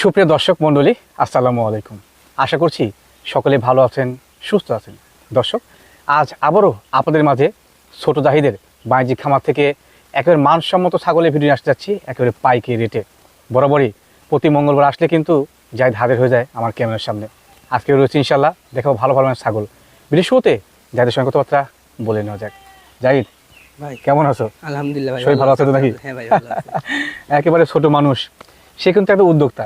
সুপ্রিয় দর্শক মণ্ডলী আসসালামু আলাইকুম। আশা করছি সকলে ভালো আছেন সুস্থ আছেন। দর্শক আজ আবারও আপনাদের মাঝে ছোট জাহিদের বাণিজ্যিক খামার থেকে একেবারে মানসম্মত ছাগলের ভিডিও নিয়ে আসতে যাচ্ছি একেবারে পাইকে রেটে। বরাবরই প্রতি মঙ্গলবার আসলে কিন্তু জাহিদ হাজির হয়ে যায় আমার ক্যামেরার সামনে। আজকে রয়েছে ইনশাল্লাহ দেখাবো ভালো ভালো ছাগল। ভিডিও শুরুতে জাহিদের সঙ্গে কথাবার্তা বলে নেওয়া যাক। জাহিদ ভাই কেমন আছো? আলহামদুলিল্লাহ ভাই শরীর ভালো আছে তো নাকি? হ্যাঁ ভাই ভালো একেবারে ছোট মানুষ সে কিন্তু একটা উদ্যোক্তা।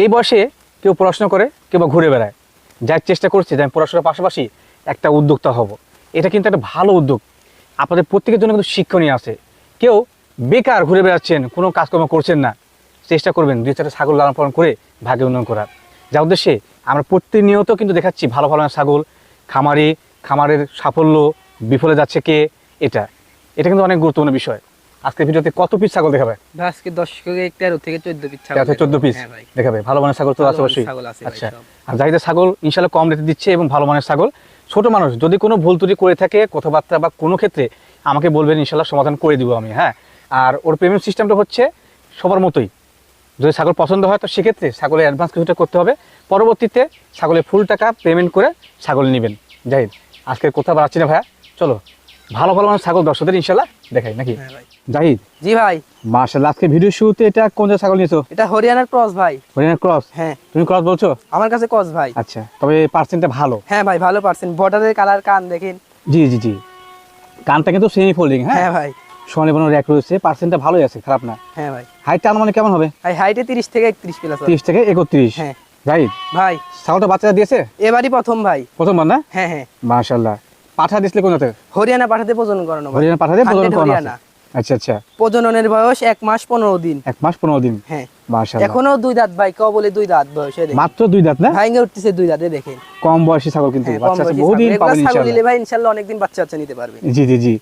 এই বয়সে কেউ পড়াশোনা করে, কেউ বা ঘুরে বেড়ায়। যার চেষ্টা করছে যে আমি পড়াশোনার পাশাপাশি একটা উদ্যোক্তা হব। এটা কিন্তু একটা ভালো উদ্যোগ। আপনাদের প্রত্যেকের জন্য কিন্তু শিক্ষণীয় আছে। কেউ বেকার ঘুরে বেড়াচ্ছেন, কোনো কাজকর্ম করছেন না, চেষ্টা করবেন দুই চারটা ছাগল লালন পালন করে ভাগে উন্নয়ন করার। যার উদ্দেশ্যে আমরা প্রতিনিয়ত কিন্তু দেখাচ্ছি ভালো ভালো ছাগল। খামারে, খামারের সাফল্য, বিফলে যাচ্ছে কে? এটা। এটা কিন্তু অনেক গুরুত্বপূর্ণ বিষয়। আজকের ভিডিওতে কত পিস ছাগল দেখাবে? আজকে দশ থেকে তেরো থেকে চোদ্দ পিস ছাগল তেরো থেকে চোদ্দ পিস দেখাবে। ভালো মানের ছাগল তো আছে অবশ্যই। ভাই আচ্ছা। আর জাহিদের ছাগল ইনশাল্লাহ কম রেটে দিচ্ছে এবং ভালো মানের ছাগল। ছোট মানুষ যদি কোনো ভুল ত্রুটি করে থাকে কথাবার্তা বা কোনো ক্ষেত্রে আমাকে বলবেন ইনশাল্লাহ সমাধান করে দিব আমি হ্যাঁ। আর ওর পেমেন্ট সিস্টেমটা হচ্ছে সবার মতোই। যদি ছাগল পছন্দ হয় তো সেক্ষেত্রে ছাগলের অ্যাডভান্স কিছুটা করতে হবে। পরবর্তীতে ছাগলের ফুল টাকা পেমেন্ট করে ছাগল নেবেন। জাহিদ আজকে কোথাও বাড়াচ্ছি না ভাইয়া। চলো ভালো ভালো মানের ছাগল দর্শকদের ইনশাল্লাহ দেখাই নাকি? হ্যাঁ জাহিদ? জি ভাই। মার্শাল্লাহ আজকে ভিডিও শুরুতে এটা কোন ছাগল নিয়েছো? এটা হরিয়ানার ক্রস ভাই। হরিয়ানা ক্রস? হ্যাঁ। তুমি ক্রস বলছো? আমার কাছে ক্রস ভাই। আচ্ছা তবে পার্সেন্টটা ভালো। হ্যাঁ ভাই ভালো পারছেন বর্ডারের কালার কান দেখেন। জি জি জি। কানটা কিন্তু সেমি ফোল্ডিং হ্যাঁ? হ্যাঁ ভাই। সোনালি বনের র্যাক রয়েছে পার্সেন্টটা ভালোই আছে খারাপ না। হ্যাঁ ভাই। হাইটটা মানে কেমন হবে? ভাই হাইটে তিরিশ থেকে একত্রিশ প্লাস তিরিশ থেকে একত্রিশ। হ্যাঁ। রাইট ভাই। ছাগলটা বাচ্চা দিয়েছে? এবারই প্রথম ভাই। প্রথমবার না? হ্যাঁ হ্যাঁ। মাশাল্লাহ পাঠা দিয়েছিলে কোন জাতের হরিয়ানা পাঠাতে প্রজনন করানো হরিয়ানা পাঠা দিয়ে প্রজনন করানো আচ্ছা আচ্ছা। প্রজননের বয়স এক মাস পনেরো দিন। এক মাস পনেরো দিন? হ্যাঁ। এখনও দুই দাঁত ভাই কেউ বলে দুই দাঁত বয়সে মাত্র দুই দাঁত না? ভাইঙ্গে উঠতেছে দুই দাঁতে দেখেন। কম বয়সী ছাগল কিন্তু হ্যাঁ, বাচ্চা আছে বহুদিন পাবেন ছাগল নিলে ইনশাআল্লাহ ভাই অনেকদিন বাচ্চা বাচ্চা নিতে পারবে। জি জি জি।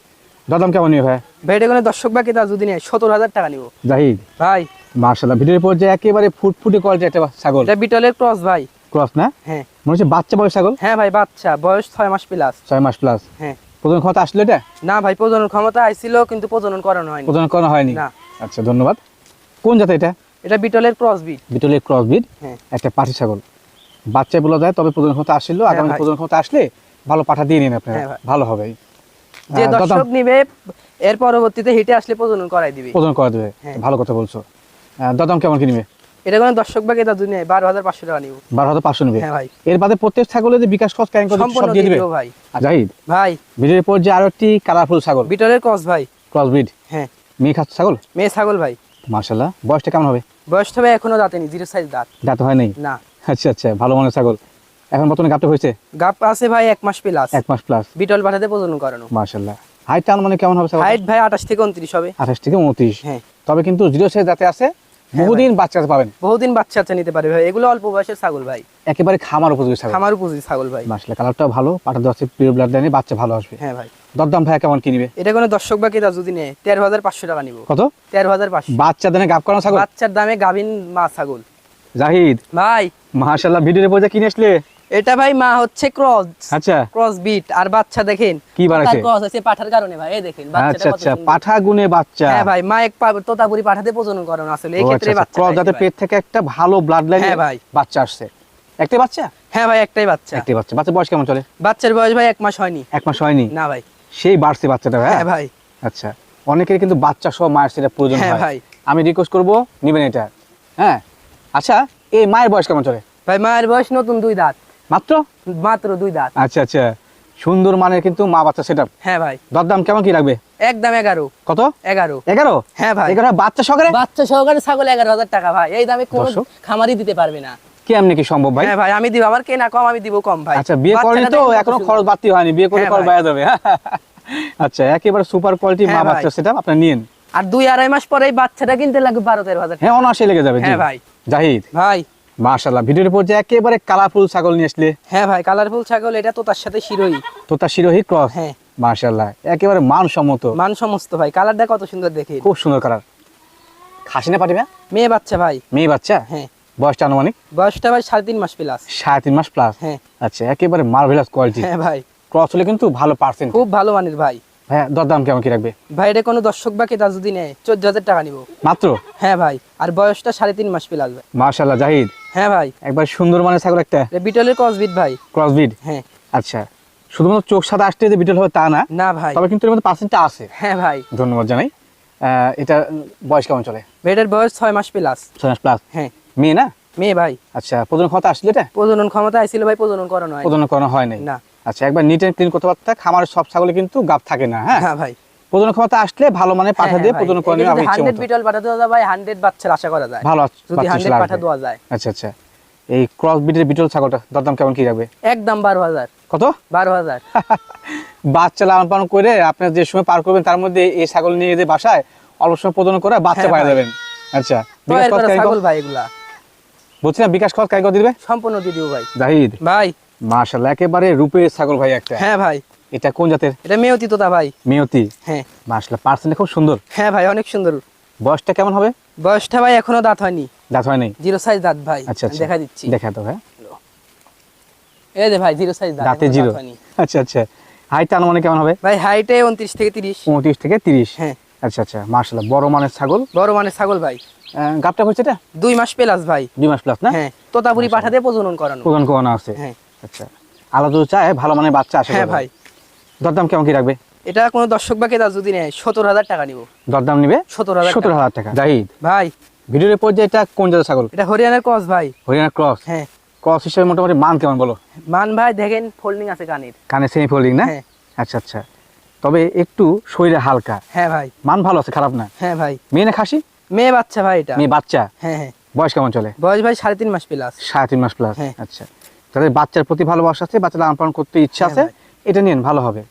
দাদাম কেমন নিবে ভাই? ভাই এটা কোনো দর্শক যদি নেয় হাজার টাকা নিবো। জাহিদ? ভাই। মাশাল্লাহ ভিডিওর পর যে একেবারে ফুটফুটে কোয়ালিটি একটা ছাগল। এটা বিটলের ক্রস ভাই। ক্রস না? হ্যাঁ। মনে হচ্ছে বাচ্চা বয়স ছাগল হ্যাঁ ভাই বাচ্চা। বয়স ছয় মাস প্লাস ছয় মাস প্লাস হ্যাঁ। প্রজনন ক্ষমতা আসলো এটা? না ভাই প্রজনন ক্ষমতা আইছিল কিন্তু প্রজনন করানো হয়নি। প্রজনন করানো হয়নি? না। আচ্ছা ধন্যবাদ। কোন জাত এটা? এটা বিটলের ক্রসবিট বিটলের হ্যাঁ। একটা পাঠি ছাগল। বাচ্চা বলা যায় তবে প্রজনন ক্ষমতা আসছিল। হ্যাঁ আগামী। প্রজনন ক্ষমতা আসলে ভালো পাঠা দিয়ে নিন আপনারা। হ্যাঁ ভালো হবে। যে দর্শক নিবে এর পরবর্তীতে হিটে আসলে প্রজনন করাই দিবে। প্রজনন করা দেবে। হ্যাঁ। ভালো কথা বলছো। দাদাম কেমন কি নিবে? এটা কোনো দর্শক নেয় বারো হাজার পাঁচশো টাকা নিবো। বারো হাজার পাঁচশো নিবে? হ্যাঁ ভাই। এর বাদে প্রত্যেক ছাগলের যে বিকাশ খরচ ক্যাং সব সম্পূর্ণ দিয়ে দিবে? ভাই। জাহিদ ভাই। ভিডিওর পর যে আরও একটি কালারফুল ছাগল। বিটলের ক্রস ভাই। ক্রস বিড হ্যাঁ। মেয়ে খাচ্ছে ছাগল? মেয়ে ছাগল ভাই। বয়সটা কেমন হবে? বয়স তবে এখনও দাঁতেনি জিরো সাইজ দাঁত। দাঁত হয় নাই? না। আচ্ছা আচ্ছা ভালো মানের ছাগল। এখন বর্তমানে গাপটা হয়েছে? গাপ আছে ভাই এক মাস প্লাস এক মাস প্লাস বিটল পাঠাতে প্রজনন করানো। মার্শাল্লাহ হাইট মানে কেমন হবে হাইট ভাই আঠাশ থেকে উনত্রিশ হবে। আঠাশ থেকে উনত্রিশ। হ্যাঁ। তবে কিন্তু জিরো সাইজ যাতে আছে বহুদিন বাচ্চা পাবেন। বহুদিন বাচ্চা নিতে পারবে ভাই। এগুলো অল্প বয়সের ছাগল ভাই। একেবারে খামার উপযোগী ছাগল। খামার উপযোগী ছাগল ভাই। মাসলে কালারটা ভালো পাটা দশে পিওর ব্লাড লাইনে বাচ্চা ভালো আসবে। হ্যাঁ ভাই। দরদাম ভাই কেমন কিনবে এটা কোনো দর্শক বাকি তা যদি নেয় তেরো হাজার পাঁচশো টাকা নিব। কত? তেরো হাজার পাঁচশো। বাচ্চা দেনে গাব করানো ছাগল? বাচ্চার দামে গাভিন মা ছাগল। জাহিদ। ভাই। মাশাআল্লাহ ভিডিওর পয়সা কিনে আসলে। এটা ভাই মা হচ্ছে ক্রস আচ্ছা। ক্রস বিট আর বাচ্চা দেখেন কি বানাইছে? ক্রস আছে পাঠার কারণে ভাই এই দেখেন বাচ্চাটা আচ্ছা আচ্ছা পাঠা গুনে বাচ্চা। হ্যাঁ ভাই মা এক তোতাপুরি পাঠাতে প্রজনন করানো আসলে এই ক্ষেত্রে আচ্ছা, আচ্ছা। বাচ্চা ক্রস যাতে পেট থেকে একটা ভালো ব্লাড লাইনে হ্যাঁ ভাই। বাচ্চা আসছে। একটাই বাচ্চা? হ্যাঁ ভাই একটাই বাচ্চা। একটাই বাচ্চা। বাচ্চা বয়স কেমন চলে? বাচ্চার বয়স ভাই এক মাস হয়নি। এক মাস হয়নি? না ভাই। সেই বাড়ছে বাচ্চাটা হ্যাঁ? হ্যাঁ ভাই। আচ্ছা অনেকের কিন্তু বাচ্চা সহ মায়ের সেটা প্রয়োজন হ্যাঁ হয়। ভাই। আমি রিকোয়েস্ট করব নিবেন এটা। হ্যাঁ? আচ্ছা এই মায়ের বয়স কেমন চলে? ভাই মায়ের বয়স নতুন দুই দাঁত। মাত্র? মাত্র দুই দাঁত। আচ্ছা আচ্ছা। সুন্দর মানের কিন্তু মা বাচ্চা সেটা হ্যাঁ ভাই। দরদাম কেমন কি লাগবে? একদম এগারো। কত? এগারো। এগারো? হ্যাঁ ভাই। এগারো বাচ্চা সহকারে? বাচ্চা সহকারে ছাগল এগারো হাজার টাকা ভাই। এই দামে কোন। খামারই দিতে পারবে না। কি সম্ভব ভাই? হ্যাঁ ভাই আমি দিব। আমার কেনা কম আমি দিব কম ভাই। আচ্ছা বিয়ে তো এখনও খরচ বাড়তি হয়নি। বিয়ে করে হ্যাঁ খরচ ভাই। যাবে আচ্ছা একেবারে সুপার কোয়ালিটি মা হ্যাঁ বাচ্চা। সেটা আপনি নিন আর দুই আড়াই মাস পরে এই বাচ্চাটা কিনতে লাগবে বারো তেরো হাজার হ্যাঁ লেগে যাবে হ্যাঁ ভাই। জাহিদ। ভাই। মাশাআল্লাহ ভিডিওর উপর যে একেবারে কালারফুল ছাগল নিয়ে আসলে। হ্যাঁ ভাই কালারফুল ছাগল এটা তো তার সাথে শিরোই। তো তার শিরোহী ক্রস হ্যাঁ। মাশাআল্লাহ একেবারে মানসম্মত। মান সমস্ত ভাই কালারটা কত সুন্দর দেখে খুব সুন্দর কালার খাসি না পাঠিবে মেয়ে বাচ্চা ভাই। মেয়ে বাচ্চা? হ্যাঁ। বয়সটা আনুমানিক? বয়সটা ভাই সাড়ে তিন মাস প্লাস সাড়ে তিন মাস প্লাস হ্যাঁ। আচ্ছা একেবারে মার্ভেলাস কোয়ালিটি হ্যাঁ ভাই। ক্রস হলে কিন্তু ভালো পার্সেন্ট খুব ভালো মানের ভাই। ভাইয়া দরদাম কেমন কি রাখবে? ভাই এটা কোনো দর্শক বা ক্রেতা যদি নেয় চোদ্দ হাজার টাকা নিবো। মাত্র? হ্যাঁ ভাই আর বয়সটা সাড়ে তিন মাস প্লাস ভাই। মার্শাল্লাহ জাহিদ। হ্যাঁ ভাই। একবার সুন্দর মানে ছাগল একটা? বিটলের কসবিট ভাই। ক্রসবিড হ্যাঁ। আচ্ছা। শুধুমাত্র চোখ সাদা আসতে যে বিটল হবে তা না। না ভাই। তবে কিন্তু এর মধ্যে পার্সেন্টটা আছে। হ্যাঁ ভাই। ধন্যবাদ জানাই। এটা বয়স কেমন চলে? এটার বয়স ছয় মাস প্লাস ছয় মাস প্লাস হ্যাঁ। মেয়ে না? মেয়ে ভাই। আচ্ছা প্রজনন ক্ষমতা আসলে এটা? প্রজনন ক্ষমতা আইছিল ভাই প্রজনন করানো হয়। প্রজনন করানো হয় নাই। না। আচ্ছা একবার নিট এন্ড ক্লিন করতে পারতে খামারের সব ছাগলে কিন্তু গাপ থাকে না হ্যাঁ? হ্যাঁ ভাই। প্রজনন ক্ষমতা আসলে ভালো মানে পাঠা দিয়ে প্রজনন আপনি ইচ্ছে হান্ড্রেড মতো। বিটল পাঠা দেওয়া যায় ভাই হান্ড্রেড বাচ্চার আশা করা যায়। ভালো যদি বাচ্চা হান্ড্রেড লাগবে। পাঠা দেওয়া যায়। আচ্ছা আচ্ছা। এই ক্রস বিটের বিটল ছাগলটা দরদাম কেমন কি রাখবে? একদম বারো হাজার। কত? বারো হাজার। বাচ্চা লালন পালন করে আপনার যে সময় পার করবেন তার মধ্যে এই ছাগল নিয়ে যে বাসায় অল্প সময় প্রজনন করে বাচ্চা হ্যাঁ পাওয়া যাবেন। আচ্ছা বিকাশ খরচ ছাগল ভাই এগুলা। বলছি না বিকাশ খরচ কারিগর দিবে? সম্পূর্ণ দিয়ে দিও ভাই। জাহিদ। ভাই। মাশাল্লাহ একেবারে রূপের ছাগল ভাই একটা। হ্যাঁ ভাই। এটা কোন জাতের? এটা মেয়তি তোতা ভাই। মেয়তি? হ্যাঁ। মাশাল্লাহ পার্সেন্ট খুব সুন্দর। হ্যাঁ ভাই অনেক সুন্দর। বয়সটা কেমন হবে? বয়সটা ভাই এখনও দাঁত হয়নি। দাঁত হয়নি? জিরো সাইজ দাঁত ভাই। আচ্ছা আচ্ছা। দেখা দিচ্ছি। দেখা তো ভাই এই যে ভাই জিরো সাইজ দাঁত দাঁতে জিরো। আচ্ছা আচ্ছা। হাইটটা আনুমানিক কেমন হবে? ভাই হাইটে উনত্রিশ থেকে তিরিশ। পঁয়ত্রিশ থেকে তিরিশ? হ্যাঁ। আচ্ছা আচ্ছা। মাশাল্লাহ বড় মানের ছাগল? বড় মানের ছাগল ভাই। গাবটা হচ্ছে এটা? দুই মাস প্লাস ভাই। দুই মাস প্লাস না? হ্যাঁ তোতাপুরি পাঠাতে প্রজনন করানো। প্রজনন কোয়ানো আছে। হ্যাঁ। আচ্ছা। আলাদা চায় ভালো মানের বাচ্চা আসে হ্যাঁ ভাই। দরদাম কেমন কি রাখবে? এটা কোনো দর্শক বা ক্রেতা যদি নেয় সত্তর হাজার টাকা নিব। দরদাম নিবে? সত্তর হাজার সত্তর টাকা। হাজার টাকা। জাহিদ ভাই। ভিডিওর পর যে এটা কোন জাতের ছাগল? এটা হরিয়ানার ক্রস ভাই। হরিয়ানার ক্রস? হ্যাঁ। ক্রস হিসেবে মোটামুটি মান কেমন বলো? মান ভাই দেখেন ফোল্ডিং আছে কানের। কানে সেমি ফোল্ডিং না? হ্যাঁ। আচ্ছা আচ্ছা। তবে একটু শরীরে হালকা। হ্যাঁ ভাই। মান ভালো আছে খারাপ না? হ্যাঁ ভাই। মেয়ে না খাসি? মেয়ে বাচ্চা ভাই এটা। মেয়ে বাচ্চা? হ্যাঁ হ্যাঁ। বয়স কেমন চলে? বয়স ভাই সাড়ে তিন মাস প্লাস সাড়ে তিন মাস প্লাস হ্যাঁ। আচ্ছা। তাদের বাচ্চার প্রতি ভালোবাসা আছে বাচ্চা লালন পালন করতে ইচ্ছা হ্যাঁ আছে? এটা নিন ভালো হবে।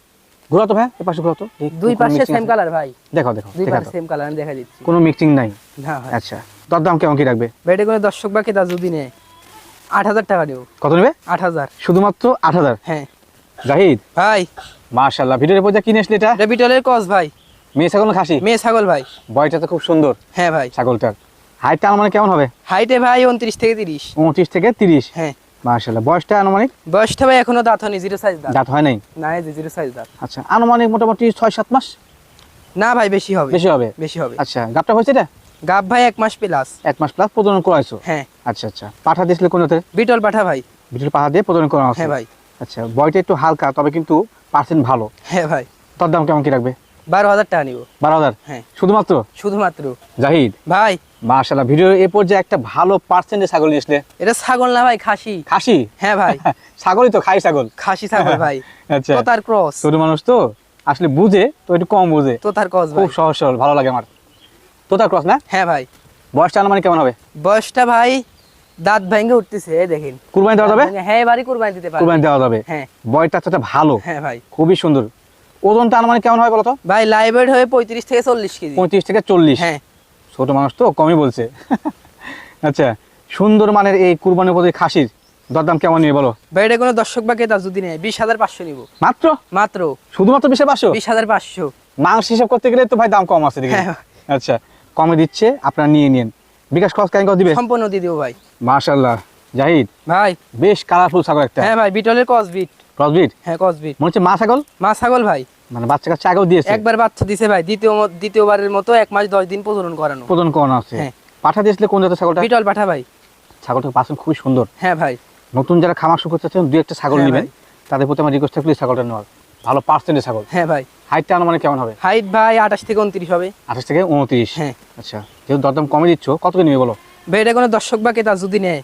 ঘোরা তো ভাই এ পাশে ঘোরা তো। দুই পাশে সেম কালার ভাই। দেখো দেখো দুই পাশে সেম কালার আমি দেখা দিচ্ছি। কোনো মিক্সিং নাই? না আচ্ছা দরদাম কেমন কি রাখবে? কোনো দর্শক বা ক্রেতা যদি নেয় আট হাজার টাকা দেবো কত নেবে? আট হাজার। শুধুমাত্র আট হাজার? হ্যাঁ। জাহিদ? ভাই। মাশাল্লাহ ভিডিওর পর যা কিনে আসলে এটা? এটা বিটলের কস ভাই। মেয়ে ছাগল খাসি? মেয়ে ছাগল ভাই। বয়টা তো খুব সুন্দর। হ্যাঁ ভাই। ছাগলটার। হাইটটা আনুমানিক কেমন হবে? হাইটে ভাই উনত্রিশ থেকে তিরিশ। উনত্রিশ থেকে তিরিশ। হ্যাঁ। মাশাল্লাহ বয়সটা আনুমানিক? বয়সটা ভাই এখনও দাঁত হয়নি জিরো সাইজ দাঁত। দাঁত হয় নাই? না এই যে জিরো সাইজ দাঁত। আচ্ছা আনুমানিক মোটামুটি ছয় সাত মাস? না ভাই বেশি হবে। বেশি হবে? বেশি হবে। আচ্ছা গাবটা হয়েছে এটা? গাব ভাই এক মাস প্লাস এক মাস প্লাস প্রজনন করাইছো? হ্যাঁ। আচ্ছা আচ্ছা। পাঠা দিয়েছিলে কোন জাতের বিটল পাঠা ভাই। বিটুল পাঠা দিয়ে প্রজনন করা হ্যাঁ ভাই। আচ্ছা বয়টা একটু হালকা তবে কিন্তু পার্সেন্ট ভালো। হ্যাঁ ভাই। তার দাম কেমন কি রাখবে? বারো হাজার টাকা নিব। বারো হাজার? হ্যাঁ। শুধুমাত্র? শুধুমাত্র। জাহিদ? ভাই। মাশাল্লাহ ভিডিও এ পর্যায়ে একটা ভালো পার্সেন্টের ছাগল নিয়ে আসলে। এটা ছাগল না ভাই খাসি। খাসি? হ্যাঁ ভাই। ছাগলই তো খাই ছাগল। খাসি ছাগল ভাই। আচ্ছা। তোতার ক্রস। ছোট মানুষ তো আসলে বুঝে তো একটু কম বুঝে। তোতার ক্রস খুব সহজ সরল ভালো লাগে আমার। তোতার ক্রস না? হ্যাঁ ভাই। বয়সটা আনুমানিক কেমন হবে? বয়সটা ভাই দাঁত ভেঙে উঠতেছে দেখেন। কুরবানি দেওয়া যাবে? হ্যাঁ এবারই কুরবানি দিতে পারবে। কুরবানি দেওয়া যাবে। হ্যাঁ। বয়টা তো ভালো। হ্যাঁ ভাই। খুবই সুন্দর। ওজনটা আনুমানিক কেমন হয় বলতো ভাই লাইভ ওয়েট হয়ে পঁয়ত্রিশ থেকে চল্লিশ কেজি। পঁয়ত্রিশ থেকে চল্লিশ। হ্যাঁ। ছোট মানুষ তো কমই বলছে। আচ্ছা সুন্দর মানের এই কুরবানির প্রতি খাসির দরদাম কেমন নিয়ে বলো? ভাই এটা কোনো দর্শক বা ক্রেতা যদি নেয় বিশ হাজার পাঁচশো নিব। মাত্র? মাত্র। শুধুমাত্র বিশে পাঁচশো? বিশ হাজার পাঁচশো। মাংস হিসাব করতে গেলে তো ভাই দাম কম আছে দেখি। হ্যাঁ। আচ্ছা কমে দিচ্ছে আপনারা নিয়ে নিন। বিকাশ খরচ কেন দিবে? সম্পূর্ণ দিয়ে দেবো ভাই। মাশাল্লাহ জাহিদ ভাই। বেশ কালারফুল ছাগল একটা। হ্যাঁ ভাই বিটলের কসবিট ক্রসবিট হ্যাঁ কসবিট মনে হচ্ছে মা ছাগল? মা ছাগল ভাই। মানে বাচ্চা কাচ্চা আগেও দিয়েছে? একবার বাচ্চা দিছে ভাই দ্বিতীয় দ্বিতীয়বারের মতো এক মাস দশ দিন প্রজনন করানো। করানো আছে। হ্যাঁ। পাঠা দিয়েছিলে কোন জাতের ছাগলটা? বিটল পাঠা ভাই। ছাগলটা পাচ্ছেন খুবই সুন্দর। হ্যাঁ ভাই। নতুন যারা খামার শুরু করতে চাচ্ছেন দুই একটা ছাগল হ্যাঁ নেবেন। তাদের প্রতি আমার রিকোয়েস্ট থাকলে ছাগলটা নেওয়ার। ভালো ছাগল। হ্যাঁ ভাই। হাইটটা আনুমানিক কেমন হবে? হাইট ভাই আঠাশ থেকে উনত্রিশ হবে। আঠাশ থেকে উনত্রিশ? হ্যাঁ। আচ্ছা। যেহেতু দরদাম কমে দিচ্ছ কত নিবে বলো? ভাই এটা কোনো দর্শক বা ক্রেতা যদি নেয়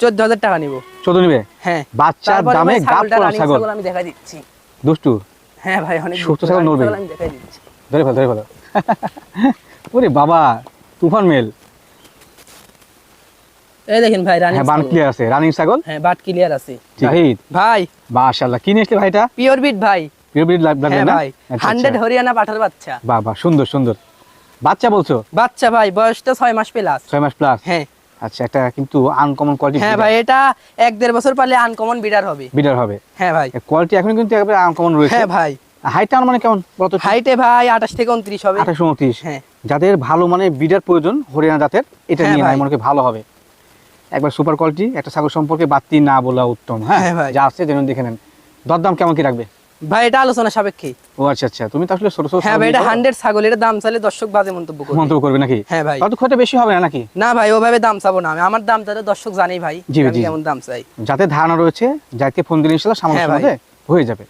চোদ্দ হাজার টাকা নিব। চোদ্দ নিবে? হ্যাঁ। বাচ্চার দামে গাপ ছাগল। আমি দেখাই দিচ্ছি। দুষ্টু? হ্যাঁ ভাই অনেক সুস্থ নড়বে। ধরে ফেলো ধরে ফেলো। ওরে বাবা তুফান মেল। এই দেখেন ভাই রানিং হ্যাঁ ক্লিয়ার আছে। রানিং ছাগল? হ্যাঁ বাট ক্লিয়ার আছে। জাহিদ ভাই মাশাআল্লাহ কি ভাইটা পিওর বিট ভাই। পিওর ব্রিড লাগবে হ্যাঁ না? ভাই। আচ্ছা, হান্ড্রেড আচ্ছা। হরিয়ানা পাঠার বাচ্চা। বাহ সুন্দর সুন্দর। বাচ্চা বলছো? বাচ্চা ভাই বয়সটা ছয় মাস প্লাস ছয় মাস প্লাস হ্যাঁ। আচ্ছা একটা কিন্তু আনকমন কোয়ালিটি হ্যাঁ ভাই এটা এক দেড় বছর পারলে আনকমন বিডার হবে। বিডার হবে। হ্যাঁ ভাই। কোয়ালিটি এখন কিন্তু একেবারে আনকমন রয়েছে। হ্যাঁ ভাই। হাইটটা মানে কেমন? বলতো হাইটে ভাই আঠাশ থেকে উনত্রিশ হবে। আঠাশ উনত্রিশ। হ্যাঁ। যাদের ভালো মানে বিডার প্রয়োজন হরিয়ানা জাতের এটা হ্যাঁ নিয়ে ভাই। মনে ভালো হবে। একবার সুপার কোয়ালিটি একটা ছাগল সম্পর্কে বাড়তি না বলা উত্তম হ্যাঁ? হ্যাঁ ভাই। যা আছে যেন দেখে নেন। দরদাম কেমন কি রাখবে? ভাই এটা আলোচনা সাপেক্ষে। ও আচ্ছা আচ্ছা। তুমি তো আসলে ছোট ছোট হ্যাঁ ভাই এটা নিয়ে হান্ড্রেড ছাগল এটা দাম চাইলে দর্শক বাজে মন্তব্য করবে। মন্তব্য করবে নাকি? হ্যাঁ ভাই। তাহলে তো খুব বেশি হবে না নাকি? না ভাই ওভাবে দাম চাবো না আমি। আমার দাম চাইলে দর্শক জানেই ভাই আমি কেমন দাম চাই। যাতে ধারণা রয়েছে যাকে ফোন দিলে ইনশাআল্লাহ সামনে হ্যাঁ হয়ে যাবে।